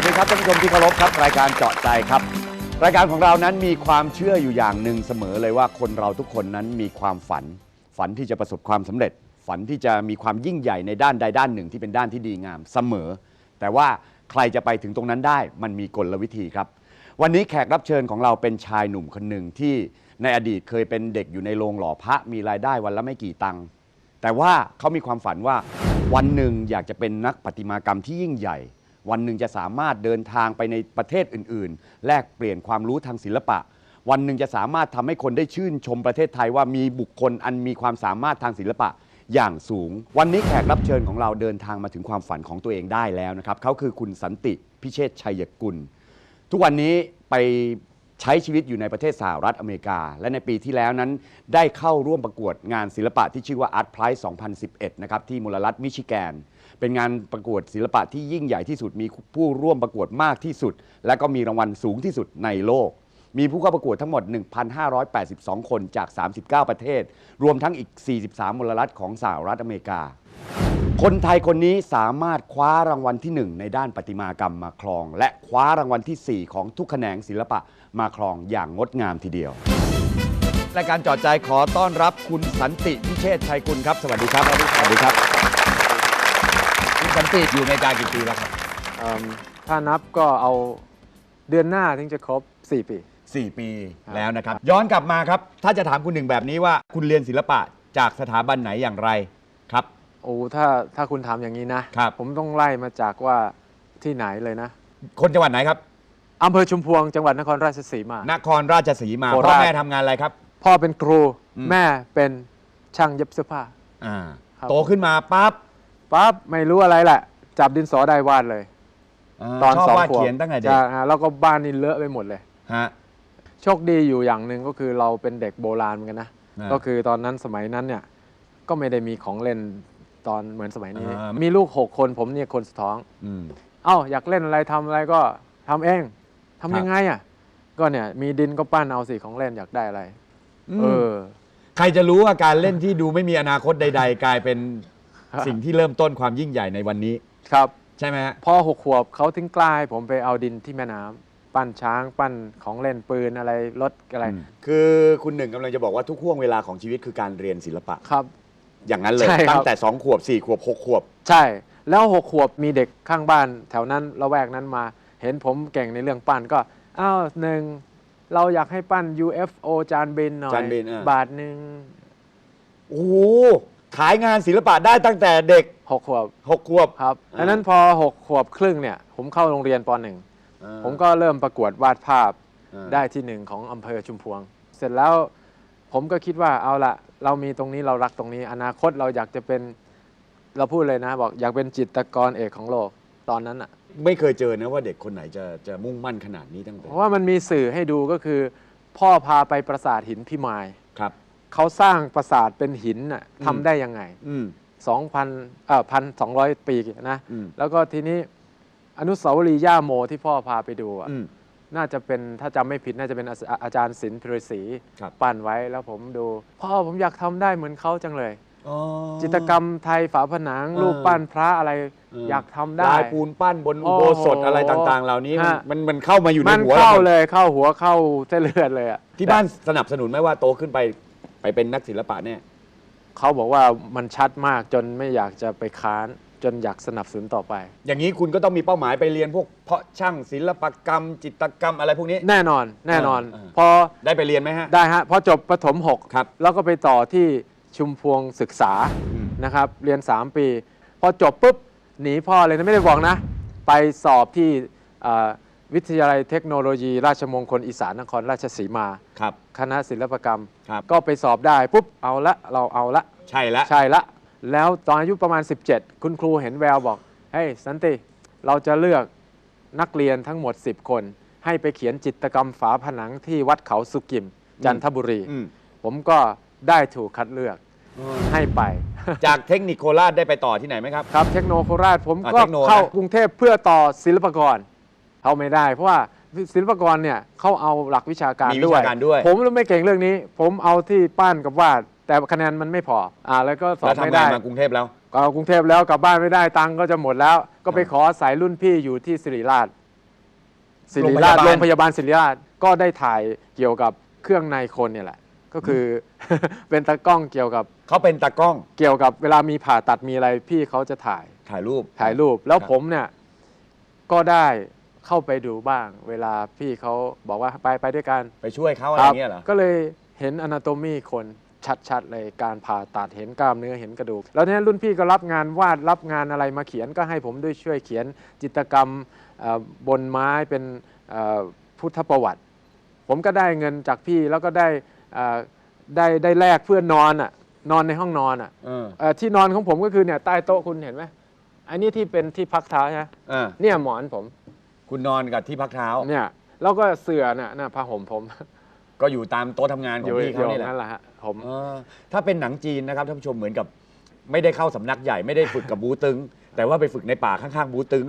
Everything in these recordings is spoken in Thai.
วัสดีครับท่านผู้ชมที่เคารพครับ รายการเจาะใจครับ รายการของเรานั้นมีความเชื่ออยู่อย่างหนึ่งเสมอเลยว่าคนเราทุกคนนั้นมีความฝัน ฝันที่จะประสบความสำเร็จ ฝันที่จะมีความยิ่งใหญ่ในด้านใดด้านหนึ่งที่เป็นด้านที่ดีงามเสมอ แต่ว่าใครจะไปถึงตรงนั้นได้ มันมีกลวิธีครับ วันนี้แขกรับเชิญของเราเป็นชายหนุ่มคนหนึ่งที่ในอดีตเคยเป็นเด็กอยู่ในโรงหล่อพระมีรายได้วันละไม่กี่ตังค์แต่ว่าเขามีความฝันว่าวันหนึ่งอยากจะเป็นนักประติมากรรมที่ยิ่งใหญ่ วันหนึ่งจะสามารถเดินทางไปในประเทศอื่น ๆ แลกเปลี่ยนความรู้ทางศิลปะ วันหนึ่งจะสามารถทำให้คนได้ชื่นชมประเทศไทยว่ามีบุคคลอันมีความสามารถทางศิลปะ อย่างสูง วันนี้แขกรับเชิญของเราเดินทางมาถึงความฝันของตัวเองได้แล้วนะครับเขาคือคุณสันติพิเชษชัยกุล ทุกวันนี้ไปใช้ชีวิตอยู่ในประเทศสหรัฐอเมริกา และในปีที่แล้วนั้นได้เข้าร่วมประกวดงานศิลปะที่ชื่อว่า Art Prize 2011 นะครับ ที่มลรัฐมิชิแกน เป็นงานประกวดศิลปะที่ยิ่งใหญ่ที่สุด มีผู้ร่วมประกวดมากที่สุด และก็มีรางวัลสูงที่สุดในโลก มีผู้เข้าประกวดทั้งหมด 1,582 คนจาก 39 ประเทศ รวมทั้งอีก 43 มลรัฐของสหรัฐอเมริกา คนไทยคนนี้สามารถคว้ารางวัลที่ 1 ในด้านประติมากรรมมาครอง และคว้ารางวัลทีสี่4 ของทุกแขนงศิลปะมาครองอย่างงดงามทีเดียวรายการจอดใจขอต้อนรับคุณสันติพิเชษชัยกุลครับ สวัสดีครับ สวัสดีครับคุณ สันติอยู่ในการกี่ปีแล้วครับเอิ่มถ้านับก็เอาเดือนหน้าถึงจะครบ 4 ปี 4 ปีครับแล้วนะครับ ย้อนกลับมาครับ ถ้าจะถามคุณหนึ่งแบบนี้ว่าคุณเรียนศิลปะจากสถาบันไหนอย่างไรครับ โอ้ถ้าถ้าคุณถามอย่างนี้นะ ครับ ผมต้องไล่มาจากว่าที่ไหนเลยนะคนจังหวัดไหนครับอำเภอชุมพวงจังหวัดนครราชสีมา นครราชสีมาโคราช พ่อแม่ทำงานอะไรครับ พ่อเป็นครู อืม แม่เป็นช่างเย็บเสื้อผ้า อ่าครับ โตขึ้นมาปั๊บ ปั๊บไม่รู้อะไรแหละ จับดินสอได้วาดเลย ตอนชอบสองวาดขวบเขียนตั้งแต่เด็กใช่ฮะแล้วก็บ้านนี่เลอะไปหมดเลย ฮะ โชคดีอยู่อย่างหนึ่งก็คือเราเป็นเด็กโบราณเหมือนกันนะอ่าก็คือตอนนั้นสมัยนั้นเนี่ยก็ไม่ได้มีของเล่นตอนเหมือนสมัยนี้ อ่ามีลูกหกคนผมเนี่ยคนสุดท้อง อืม เอ้าอยากเล่นอะไรทำอะไรก็ทำเองทำครับ ยังไงอะก็เนี่ยมีดินก็ปั้นเอาสิของเล่นอยากได้อะไร เออ ใครจะรู้ว่าการเล่นที่ดูไม่มีอนาคตใด ๆ กลายเป็นครับ สิ่งที่เริ่มต้นความยิ่งใหญ่ในวันนี้ ครับ ใช่ไหมฮะพอหกขวบเขาถึงกล้าให้ผมไปเอาดินที่แม่น้ำปั้นช้างปั้นของเล่นปืนอะไรรถอะไรอืมคือคุณหนึ่งกำลังจะบอกว่าทุกห่วงเวลาของชีวิตคือการเรียนศิลปะ ครับ อย่างนั้นเลย ใช่ครับ ตั้งแต่ 2 ขวบ 4 ขวบ 6 ขวบ ใช่ แล้วหกขวบมีเด็กข้างบ้าน แถวนั้นละแวกนั้นมา เห็นผมเก่งในเรื่องปั้นก็อ้าวหนึ่งเราอยากให้ปั้น UFO จานบินหน่อยจานบินอะ บาทหนึ่งโอ้โห ขายงานศิลปะได้ตั้งแต่เด็กหกขวบ6ขวบ ครับอ่า ดังนั้นพอหกขวบครึ่งเนี่ย ผมเข้าโรงเรียนปหนึ่งผมก็เริ่มประกวดวาดภาพอ่าได้ที่หนึ่งของอำเภอชุมพวง เสร็จแล้วผมก็คิดว่าเอาละเรามีตรงนี้เรารักตรงนี้ อนาคตเราอยากจะเป็นเราพูดเลยนะบอกอยากเป็นจิตรกรเอกของโลกตอนนั้นอะ ไม่เคยเจอนะว่าเด็กคนไหนจะจะมุ่งมั่นขนาดนี้ตั้งแต่เพราะว่ามันมีสื่อให้ดูก็คือ พ่อพาไปปราสาทหินพิมายครับ เขาสร้างปราสาทเป็นหินน่ะอืมทำได้ยังไงอืม2,000เอ่อพันสองร้อยปีนะอืม แล้วก็ทีนี้อนุสาวรีย์ย่าโมที่พ่อพาไปดูอะอืม น่าจะเป็นถ้าจำไม่ผิดน่าจะเป็นอาอาอาจารย์ศิลป์พิรศรีครับ ปั้นไว้แล้วผมดูพ่อผมอยากทำได้เหมือนเขาจังเลย อ๋อ จิตรกรรมไทยฝาผนัง เออ รูปปั้นพระอะไรเอออยากทำได้ ลายปูนปั้นบนอุโบสถโอ้โหอะไรต่างๆ เหล่านี้มันฮะ มันมันเข้ามาอยู่ในมันหัวเข้าเราเลยเข้าหัวเข้าเส้นเลือดเลยอะที่บ้านสนับสนุนไหมว่าโตขึ้นไป ไปเป็นนักศิลปะเนี่ยเขาบอกว่ามันชัดมากจนไม่อยากจะไปค้าน จนอยากสนับสนุนต่อไป อย่างนี้คุณก็ต้องมีเป้าหมายไปเรียนพวกเพาะช่างศิลปกรรม จิตรกรรมอะไรพวกนี้ แน่นอนแน่นอนเออเออพอได้ไปเรียนไหมฮะ ได้ฮะพอจบประถมหกครับ แล้วก็ไปต่อที่ชุมพวงศึกษา อืม นะครับเรียน 3 ปี พอจบปุ๊บ หนีพ่อเลยนะ ไม่ได้บอกนะ ไปสอบที่เอ่อ วิทยาลัยเทคโนโลยี ราชมงคลอีสานนครราชสีมา ครับ คณะศิลปกรรม ครับ ก็ไปสอบได้ปุ๊บเอาละเราเอาละ ใช่แล้ว ใช่ละ แล้วตอนอายุประมาณ 17 คุณครูเห็นแววบอก เฮ้ยสันติ เราจะเลือกนักเรียนทั้งหมด 10 คน ให้ไปเขียนจิตรกรรมฝาผนังที่วัดเขาสุกิม จันทบุรี อืม ผมก็ได้ถูกคัดเลือกให้ไป จากเทคนิคโคราชได้ไปต่อที่ไหนไหมครับ ครับเทคโนโคราชผมอะก็เทคโนนะ เข้ากรุงเทพเพื่อต่อศิลปากร เข้าไม่ได้ เพราะว่าศิลปากรเนี่ยเขาเอาหลักวิชาการมีวิด้วยชาการด้วย ผมไม่เก่งเรื่องนี้ ผมเอาที่ปั้นกับวาด แต่คะแนนมันไม่พออ่าแล้วก็สอแล้บวทำไม่งานได้มากรุงเทพแล้วก็เอากรุงเทพแล้วกลับบ้านไม่ได้ตังค์ก็จะหมดแล้ว ก็ไปขออาศัยรุ่นพี่อยู่ที่สิริราชศิริราชโรโรงงพพยาบาลยาบาลศิริราชก็ได้ถ่ายเกี่ยวกับเครื่องในคนเนี่ยแหละ ก็คือเป็นตากล้องเกี่ยวกับเขาเป็นตากล้องเกี่ยวกับเวลามีผ่าตัดมีอะไรพี่เขาจะถ่ายถ่ายรูปถ่ายรูปแล้วครับผมเนี่ยก็ได้ เข้าไปดูบ้าง เวลาพี่เขาบอกว่าไปไปด้วยกันไปช่วยเขาอะไรคอรับย่างเงี้ยเหรอ ก็เลยเห็นอนาโตมีคนชัดๆเลยการผ่าตัดเห็นกล้ามเนื้อเห็นกระดูก แล้วเนี่ยรุ่นพี่ก็รับงานวาดรับงานอะไรมาเขียนก็ให้ผมด้วยช่วยเขียนจิตรกรรมเอ่อบนไม้เป็นเอ่อพุทธประวัติ ผมก็ได้เงินจากพี่แล้วก็ได้เอ่อได้ได้แลกเพื่อนนอนอะนอนในห้องนอนอะเออเอ่อที่นอนของผมก็คือเนี่ยใต้โต๊ะคุณเห็นไหมอันนี้ที่เป็นที่พักเท้าใช่ไหมเออเนี่ยหมอนผม คุณนอนกับที่พักเท้า เนี่ยแล้วก็เสื่อน่ะน่ะผ้าห่มผมก็อยู่ตามโต๊ะทำงานขอองยู่พี่อเขายู่นี่แหละนั่นแหละฮะผมเออถ้าเป็นหนังจีนนะครับท่านผู้ชมเหมือนกับ ไม่ได้เข้าสำนักใหญ่ไม่ได้ฝึกกับบูตึง แต่ว่าไปฝึกในป่าข้างๆบูตึง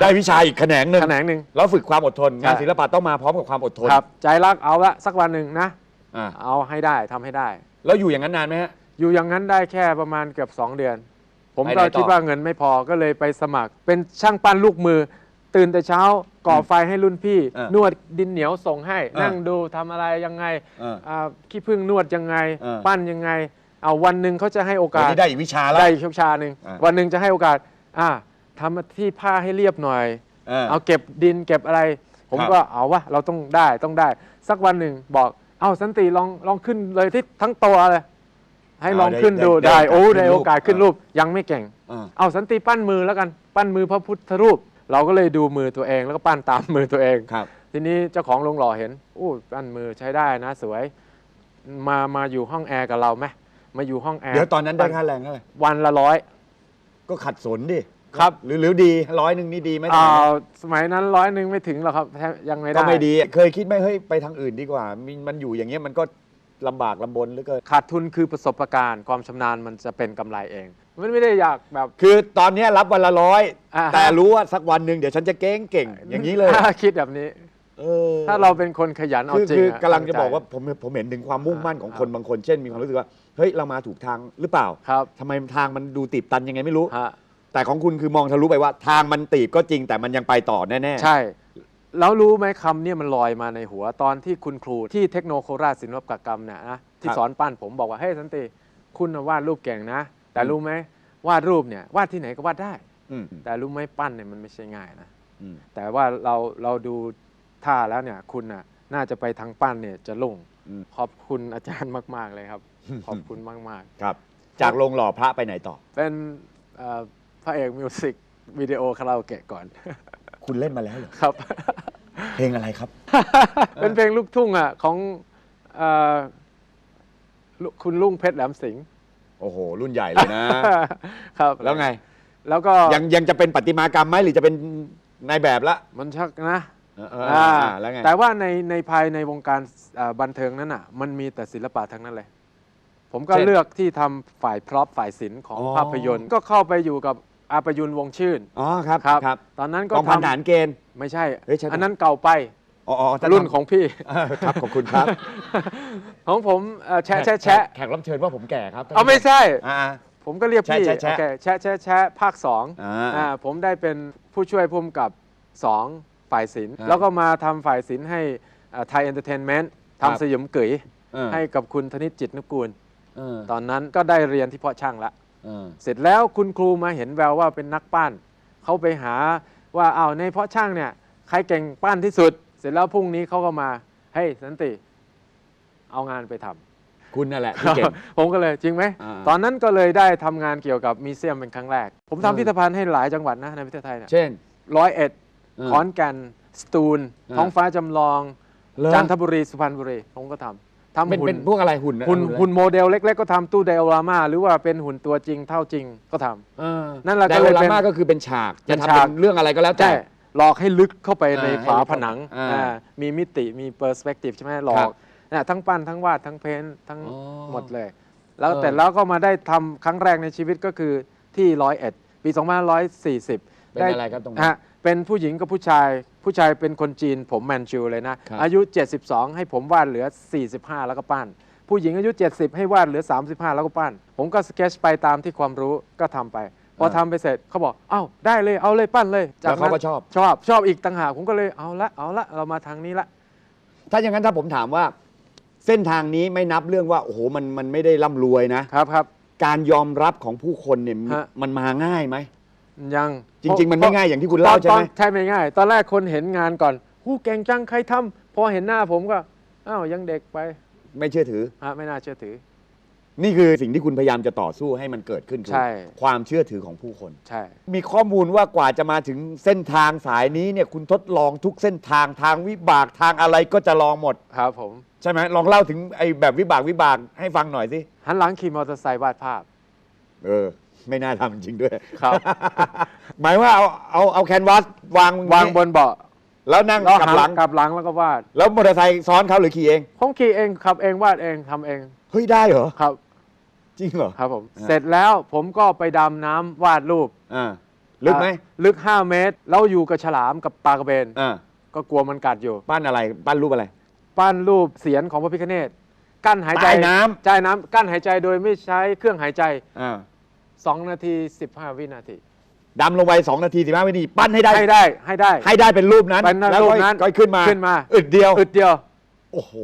ได้วิชาอีกแขนงหนึ่งแขนงหนึ่ง แล้วฝึกความอดทนงานใช่ ศิลปะต้องมาพร้อมกับความอดทนครับ ใจรักเอาละสักวันหนึ่งนะ อ่าเอาให้ได้ทำให้ได้ แล้วอยู่อย่างนั้นนานไหมฮะ อยู่อย่างนั้นได้แค่ประมาณเกือบ 2 เดือน ผมไปไหนก็ต่อ คิดว่าเงินไม่พอก็เลยไปสมัคร เป็นช่างปั้นลูกมือ ตื่นแต่เช้าก่อไฟให้รุ่นพี่ เออนวดดินเหนียวส่งให้ เออนั่งดูทำอะไรยังไงเอออ่าขี้พึ่งนวดยังไง เออ ปั้นยังไงเอาวันหนึ่งเขาจะให้โอกาสวันนี้ได้อีกวิชาแล้ว ได้อีกวิชาหนึ่งอ่า วันหนึ่งจะให้โอกาส อ่าทำที่ผ้าให้เรียบหน่อย เออ เอาเก็บดินเก็บอะไร ผมครับก็เอาวะเราต้องได้ต้องได้ สักวันหนึ่งบอกเอาสันติลองลองขึ้นเลยที่ทั้งตัวเลยให้ลองขึ้นดูได้โอ้ได้โอกาสขึ้นรูปยังไม่เก่ง เออ เอาสันติปั้นมือแล้วกัน ปั้นมือพระพุทธรูป เราก็เลยดูมือตัวเองแล้วก็ปั้นตามมือตัวเอง ครับ ทีนี้เจ้าของโรงหล่อเห็นอู้ปั้นมือใช้ได้นะสวย มามาอยู่ห้องแอร์กับเราไหมมาอยู่ห้องแอร์เดี๋ยวตอนนั้นได้ค่าแรงเท่าไหร่วันละร้อย ก็ขัดสนดิครับ หรือหรือดีร้อยหนึ่งนี่ดีไหมอ่าสมัยนั้นร้อยหนึ่งไม่ถึงหรอกครับแทบยังไม่ได้ก็ไม่ดี เคยคิดไหมเฮ้ยไปทางอื่นดีกว่ามีมันอยู่อย่างเงี้ยมันก็ลำบากลำบนเหลือเกิน ขาดทุนคือประสบการณ์ ความชำนาญมันจะเป็นกำไรเอง มันไม่ได้อยากแบบ คือตอนเนี้ยรับวันละร้อยอ่าฮะ แต่รู้ว่าสักวันหนึ่งเดี๋ยวฉันจะเก่งเก่งอย่างนี้เลยคิดแบบนี้ เออ ถ้าเราเป็นคนขยันเอาคือจริงคืออะกำลังจะตั้บอกใจว่าผมผมเห็นถึงความมุ่งมั่นของคนอ่าบางคนเช่นมีความรู้สึกว่าเฮ้ยเรามาถูกทางหรือเปล่าครับทำไมทางมันดูตีบตันยังไงไม่รู้ ฮะแต่ของคุณคือมองทะลุไปว่าทางมันตีบก็จริงแต่มันยังไปต่อแน่ๆ ใช่ แล้วรู้ไหมคำเนี่ยมันลอยมาในหัวตอนที่คุณครูที่เทคโนโคราชศิลปกรรมเนี่ยนะที่สอนปั้นผมบอกว่าเฮ้ยสันติ คุณน่ะวาดรูปเก่งนะ แต่รู้ไหมวาดรูปเนี่ยวาดที่ไหนก็วาดได้ อืมแต่รู้ไหมปั้นเนี่ยมันไม่ใช่ง่ายนะ อืม แต่ว่าเราเราดูท่าแล้วเนี่ยคุณน่ะน่าจะไปทางปั้นเนี่ยจะลุ่งอืม ขอบคุณอาจารย์มาก ๆ เลยครับ ขอบคุณมาก ครับ จากโรงหล่อพระไปไหนต่อ ๆ เป็นเอ่อพระเอกมิวสิกวิดีโอคาราโอเกะก่อน คุณเล่นมาแล้วเหรอครับ เพลงอะไรครับ เป็นเพลงลูกทุ่งอะของเอ่อลุคุณลุงเพชรแหลมสิงห์ โอ้โห รุ่นใหญ่เลยนะ ครับแล้วไง แล้วก็ยังยังจะเป็นประติมากรรมไหมหรือจะเป็นนายแบบละมันชักนะเออเอออ่าอ่าแล้วไงแต่ว่าในในภายในวงการเอ่อบันเทิงนั้นอะ มันมีแต่ศิลปะทั้งนั้นเลย ผมก็เลือกที่ทำฝ่ายพร็อพฝ่ายศิลป์ของภาพยนตร์ก็เข้าไปอยู่กับอาประยุนวงชื่นอ๋อครับครับครับตอนนั้นกก็องพันททำหารเกณฑ์ไม่ใช่เฮ้ยใช่ อันนั้นเก่าไป อ๋ออ๋อท่ารุ่นทำของพี่ เออครับขอบคุณครับ ของผมเอ่อแชะแชะแชะแขกรับเชิญว่าผมแก่ครับเอาไม่ใช่ อ่า ผมก็เรียกพี่แชะแชะแชะโอเคแชะแชะแชะภาคสองอ่าอ่าผมได้เป็นผู้ช่วยพุ่มกับสองฝ่ายศิลป์อ่าแล้วก็มาทำฝ่ายศิลป์ให้ไทยเอนเตอร์เทนเมนต์ครับ ทำสยมเกยเออให้กับคุณธนิตจิตนุกูล เออตอนนั้นก็ได้เรียนที่เพาะช่างละ เออ เสร็จแล้วคุณครูมาเห็นแววว่าเป็นนักปั้นเขาไปหาว่าอ้าวในเพาะช่างเนี่ยใครเก่งปั้นที่สุด เสร็จแล้วพรุ่งนี้เขาก็มาเฮ้ยสันติเอางานไปทำ คุณนั่นแหละที่เก่ง ผมก็เลยจริงไหม อ่าตอนนั้นก็เลยได้ทำงานเกี่ยวกับมิวเซียมเป็นครั้งแรก ผมเออทำพิพิธภัณฑ์ให้หลายจังหวัดนะในประเทศไทยเนี่ยเช่น ร้อยเอ็ดเออขอนแก่น สตูลอ่าท้องฟ้าจำลอง เหรอจันทบุรี สุพรรณบุรี ผมก็ทำทำเป็นหุ่เป็นนพวกอะไรหุ่นหุ่นอะไรหุ่นโมเดลเล็ก ๆ ก็ทำตู้ไดโอรามา หรือว่าเป็นหุ่นตัวจริงเท่าจริงก็ทำ เออนั่นแหละไดก็โอเลยราเป็นมาก็คือเป็นฉาก เป็จะนทำฉาก เป็นเรื่องอะไรก็แล้วแต่ ใช่ หลอกให้ลึกเข้าไปในอ่าฝาให้ลึกผนังอ่าอ่ามีมิติมีเปอร์สเปกทีฟใช่ไหมหลอครักบเนี่ยทั้งปั้นทั้งวาดทั้งเพ้นท์ทั้งอ๋อหมดเลย แล้วเออ แต่แล้วก็มาได้ทำครั้งแรกในชีวิตก็คือที่ร้อยเอ็ดปี2540 เป็นอะไรครับตรงนั้น ฮะเป็นผู้หญิงกับผู้ชาย ผู้ชายเป็นคนจีนผมแมนจูเลยนะ ครับ อายุ 72 ให้ผมวาดเหลือ 45 แล้วก็ปั้น ผู้หญิงอายุ 70 ให้วาดเหลือ 35 แล้วก็ปั้น ผมก็สเกจไปตามที่ความรู้ก็ทำไป พออ่าทำไปเสร็จเขาบอกเอ้าได้เลยเอาเลยปั้นเลยแล้วเขานั้นก็ชอบ ชอบชอบอีกต่างหากผมก็เลยเอาละเอาละเรามาทางนี้ละ ถ้าอย่างนั้นถ้าผมถามว่า เส้นทางนี้ไม่นับเรื่องว่า โอ้โหมันมันไม่ได้ร่ำรวยนะ ครับครับ การยอมรับของผู้คนเนี่ยฮะ มันมาง่ายไหม ยังจริง ๆ มันไม่ง่ายอย่างที่คุณเล่าใช่ไหมตอนใช่ไม่ง่าย ตอนแรกคนเห็นงานก่อนหูเก่งจังใครทำพอเห็นหน้าผมก็อ้าวยังเด็กไปไม่เชื่อถือ ฮะไม่น่าเชื่อถือ นี่คือสิ่งที่คุณพยายามจะต่อสู้ให้มันเกิดขึ้นคือใช่ ความเชื่อถือของผู้คน ใช่ มีข้อมูลว่ากว่าจะมาถึงเส้นทางสายนี้เนี่ยคุณทดลองทุกเส้นทางทางวิบากทางอะไรก็จะลองหมด ครับผม ใช่ไหมลองเล่าถึงไอ้แบบวิบากวิบากให้ฟังหน่อยสิหันหลังขี่มอเตอร์ไซค์วาดภาพ เออ ไม่น่าทำจริงด้วย ครับ หมายว่าเอาเอาเอาแคนวาสวางวางบนเบาะแล้วนั่งแล้วกลับหลัง กลับหลังแล้วก็วาดแล้วมอเตอร์ไซค์ซ้อนเขาหรือขี่เองผมขี่เองขับเองวาดเองทำเอง เฮ้ยได้เหรอ ครับ จริงเหรอ ครับผม อ่า เสร็จแล้วผมก็ไปดำน้ำวาดรูปอ่าลึกไหมอะลึก 5 เมตร แล้วอยู่กับฉลามกับปลากระเบน อ่าก็กลัวมันกัดอยู่ ปั้นอะไรปั้นรูปอะไร ปั้นรูปเสียนของพระพิฆเนศกั้นหายใจใต้น้ำ ใต้น้ำกั้นหายใจโดยไม่ใช้เครื่องหายใจ อ่า2 นาที 15 วินาที ดำลงไป2นาทีสิบห้าวินาทีปั้นให้ได้ ให้ได้ให้ได้ ให้ได้เป็นรูปนั้น เป็นแล้วรูปค่อยนั้นค่อยขึ้นมาขึ้นมาอึดเดียว อึดเดียว โอ้โห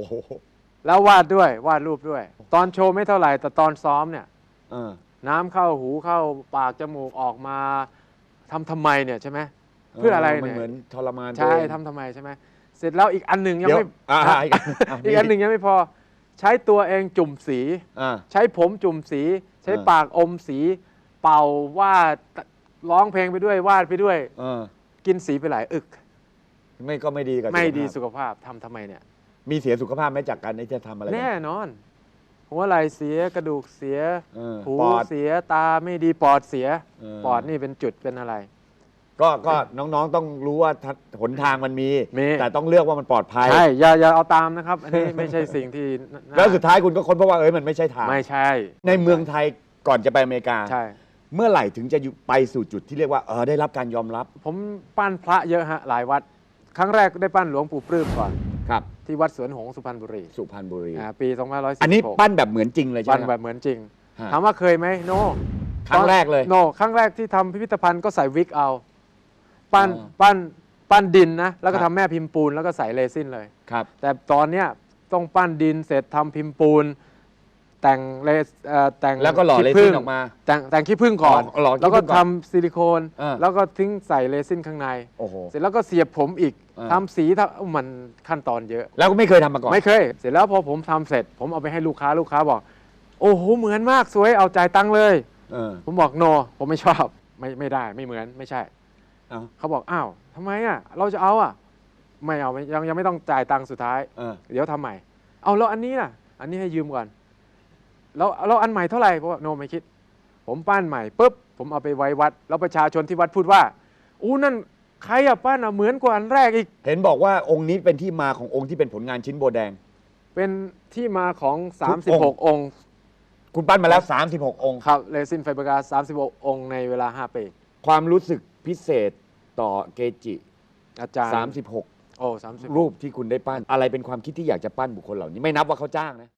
แล้ววาดด้วยวาดรูปด้วย ตอนโชว์ไม่เท่าไหร่แต่ตอนซ้อมเนี่ยเออ น้ำเข้าหูเข้าปากจมูกออกมาทำทำไมเนี่ยใช่ไหม เพื่ออะไรมันเนี่ย เหมือนทรมานใช่ตัวเองทำทำไมใช่ไหมเสร็จแล้วอีกอันหนึ่งยังเดี๋ยวไม่อ่าฮะอีกอันอะอีกอันหนึ่งยังไม่พอ ใช้ตัวเองจุ่มสี อ่า ใช้ผมจุ่มสี ใช้อ่าปากอมสี เป่าวาดร้องเพลงไปด้วยวาดไปด้วย เออกินสีไปหลายอึก ไม่ก็ไม่ดีกับไม่ดีสุสุขภาพขภาพทำทำไมเนี่ย มีเสียสุขภาพไหมจากการที่จะทำอะไร แน่นอน หัวไหล่เสียกระดูกเสีย เออหูปอดเสียตาไม่ดีปอดเสีย เออ ปอดนี่เป็นจุดเป็นอะไร ก็ก็น้องๆต้องรู้ว่าทัหนทางมันมี มี แต่ต้องเลือกว่ามันปลอดภัย ใช่อย่าอย่าเอาตามนะครับ อันนี้ไม่ใช่สิ่งที่น่าแล้วสุดท้ายคุณก็ค้นพบว่าเอ้ยมันไม่ใช่ทาง ไม่ใช่ในเมืองไทยก่อนจะไปอเมริกา ใช่ เมื่อไหร่ถึงจะอยู่ไปสู่จุดที่เรียกว่าเออได้รับการยอมรับ ผมปั้นพระเยอะฮะหลายวัด ครั้งแรกได้ปั้นหลวงปู่ปลื้มก่อน ครับที่วัดสวนหงส์สุพรรณบุรีสุพรรณบุรี อ่าปี2516อันนี้ปั้นแบบเหมือนจริงเลยใช่ปั้ไหนมแบบเหมือนจริง ฮะถามว่าเคยไหมโน ครั้งแรกเลย โน ครั้งแรกที่ทำพิพิธภัณฑ์ก็ใส่วิกเอา ปั้นอ๋อปั้นปั้นดินนะ แล้วก็ครัทำบ แม่พิมพ์ปูนแล้วก็ใส่เรซินเลย ครับ แต่ตอนเนี้ยต้องปั้นดินเสร็จทำพิมพ์ปูน แต่งเลสเอ่อแต่งแล้วก็หล่อขี้เลผึ้ซิงนออกมา แต่งแต่งขี้ผึ้งก่อน อ๋อหล่อขี้แล้วก็ผึ้งก่อนทำซิลิโคน อ่า แล้วก็ทิ้งใส่เรซินข้างใน โอ้โห เสร็จแล้วก็เสียบผมอีกอ่า ทำสีทำมันขั้นตอนเยอะ แล้วก็ไม่เคยทำมาก่อน ไม่เคย เสร็จแล้วพอผมทำเสร็จ ผมเอาไปให้ลูกค้าลูกค้าบอก โอ้โหเหมือนมากสวยเอาจ่ายตังค์เลย เออ ผมบอกโนผมไม่ชอบไม่ไม่ได้ไม่เหมือนไม่ใช่เอาเขาบอกอ้าวทำไมอะเราจะเอาอะ ไม่เอาไม่ยังยังไม่ต้องจ่ายตังค์สุดท้าย เออ เดี๋ยวทำใหม่ เอาแล้วอันนี้ล่ะ อันนี้ให้ยืมก่อน แล้วแล้วอันใหม่เท่าไหร่เพราะว่าโนไม่คิด ผมปั้นใหม่ปุ๊บผมเอาไปไว้วัด แล้วประชาชนที่วัดพูดว่าอู้นั่นใครอะปั้นอะเหมือนกว่าอันแรกอีก เห็นบอกว่าองค์นี้เป็นที่มาขององค์ที่เป็นผลงานชิ้นโบแดง เป็นที่มาของทุกองค์36 องค์ คุณปั้นมาแล้ว 36 องค์ ครับเรซินไฟเบอร์กา36 องค์ในเวลา 5 ปี ความรู้สึกพิเศษต่อเกจิอาจารย์36 โอ้30รูปที่คุณได้ปั้น อะไรเป็นความคิดที่อยากจะปั้นบุคคลเหล่านี้ไม่นับว่าเขาจ้างนะ